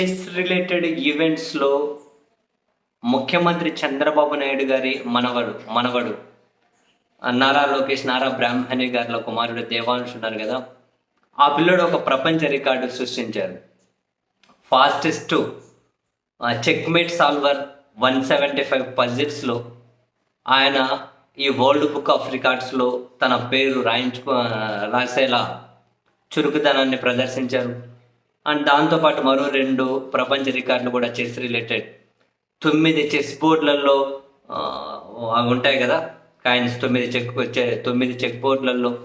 Chess related ఈవెంట్స్లో ముఖ్యమంత్రి చంద్రబాబు నాయుడు గారి మనవడు మనవడు నారా లోకేష్ నారా బ్రాహ్మణి గారిలో కుమారుడు దేవాంశ్ ఉన్నారు కదా. ఆ పిల్లడు ఒక ప్రపంచ రికార్డు సృష్టించారు. Fastest checkmate solver one seventy five పజిల్స్లో ఆయన ఈ వరల్డ్ బుక్ ఆఫ్ రికార్డ్స్లో తన పేరు రాయించుకో రాసేలా చురుకుదనాన్ని ప్రదర్శించారు. అండ్ దాంతోపాటు మరో రెండు ప్రపంచ రికార్డులు కూడా చెస్ రిలేటెడ్. తొమ్మిది చెస్ బోర్డులలో అవి ఉంటాయి కదా కాయిన్స్ తొమ్మిది చెక్ వచ్చే తొమ్మిది చెక్ బోర్డులలో.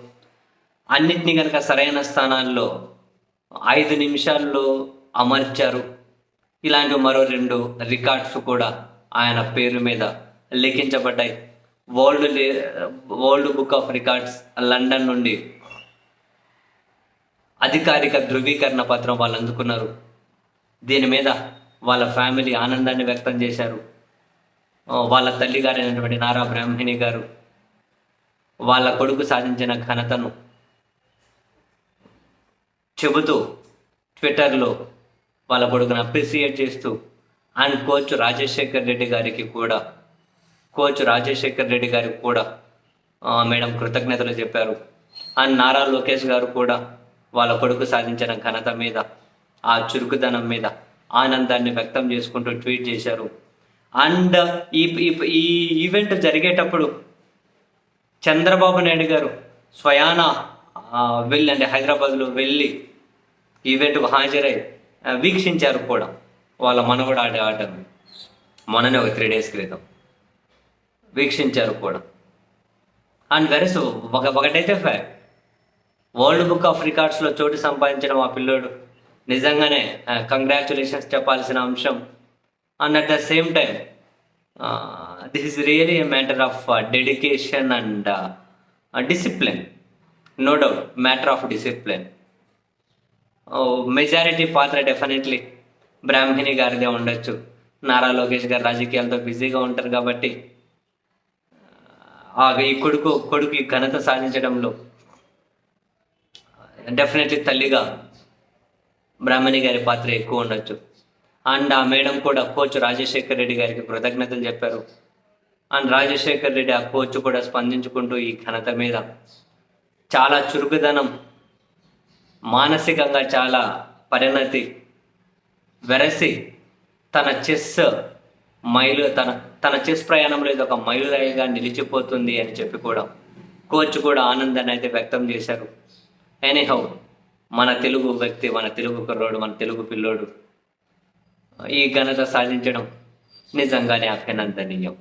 అన్నిటినీ కనుక సరైన స్థానాల్లో ఐదు నిమిషాల్లో అమర్చారు. ఇలాంటి మరో రెండు రికార్డ్స్ కూడా ఆయన పేరు మీద లిఖించబడ్డాయి. వరల్డ్ లే- world book of records London నుండి అధికారిక ధృవీకరణ పత్రం వాళ్ళు అందుకున్నారు. దీని మీద వాళ్ళ ఫ్యామిలీ ఆనందాన్ని వ్యక్తం చేశారు. వాళ్ళ తల్లి గారైనటువంటి నారా బ్రాహ్మణి గారు వాళ్ళ కొడుకు సాధించిన ఘనతను చెబుతూ ట్విట్టర్లో వాళ్ళ కొడుకును అప్రిసియేట్ చేస్తూ అండ్ కోచ్ రాజశేఖర్ రెడ్డి గారికి కూడా కోచ్ రాజశేఖర్ రెడ్డి గారికి కూడా మేడం కృతజ్ఞతలు చెప్పారు. అండ్ నారా లోకేష్ గారు కూడా వాళ్ళ కొడుకు సాధించిన ఘనత మీద ఆ చురుకుదనం మీద ఆనందాన్ని వ్యక్తం చేసుకుంటూ ట్వీట్ చేశారు. అండ్ ఈ ఈ- ఈవెంట్ జరిగేటప్పుడు చంద్రబాబు నాయుడు గారు స్వయాన వెళ్ళండి హైదరాబాద్లో వెళ్ళి ఈవెంట్కు హాజరై వీక్షించారు కూడా వాళ్ళ మనవడు ఆడే ఆట మొన్ననే ఒక త్రీ డేస్ క్రితం. వీక్షించారు కూడా. అండ్ వెరస్ ఒక ఒకటైతే ఫ్యాక్ట్ వరల్డ్ బుక్ ఆఫ్ రికార్డ్స్లో చోటు సంపాదించడం ఆ పిల్లోడు. నిజంగానే కంగ్రాచులేషన్స్ చెప్పాల్సిన అంశం. And at the same time this is really a matter of dedication and discipline no doubt matter of discipline majority పాత్ర డెఫినెట్లీ బ్రాహ్మిణి గారిదే ఉండొచ్చు. నారా లోకేష్ గారు రాజకీయాలతో బిజీగా ఉంటారు కాబట్టి ఆ ఈ కొడుకు కొడుకు ఈ ఘనత సాధించడంలో డెఫినెట్లీ తల్లిగా బ్రాహ్మణి గారి పాత్ర ఎక్కువ ఉండొచ్చు. అండ్ ఆ మేడం కూడా కోచ్ రాజశేఖర్ రెడ్డి గారికి కృతజ్ఞతలు చెప్పారు. అండ్ రాజశేఖర్ రెడ్డి ఆ కోచ్ కూడా స్పందించుకుంటూ ఈ ఘనత మీద చాలా చురుకుదనం మానసికంగా చాలా పరిణతి వెరసి తన చెస్ మైలు తన తన చెస్ ప్రయాణంలో ఇది ఒక మైలురాయిగా నిలిచిపోతుంది అని చెప్పి కూడా కోచ్ కూడా ఆనందాన్ని అయితే వ్యక్తం చేశారు. ఎనీహౌ మన తెలుగు వ్యక్తి మన తెలుగు కుర్రోడు మన తెలుగు పిల్లోడు ఈ ఘనత సాధించడం నిజంగానే అభినందనీయం.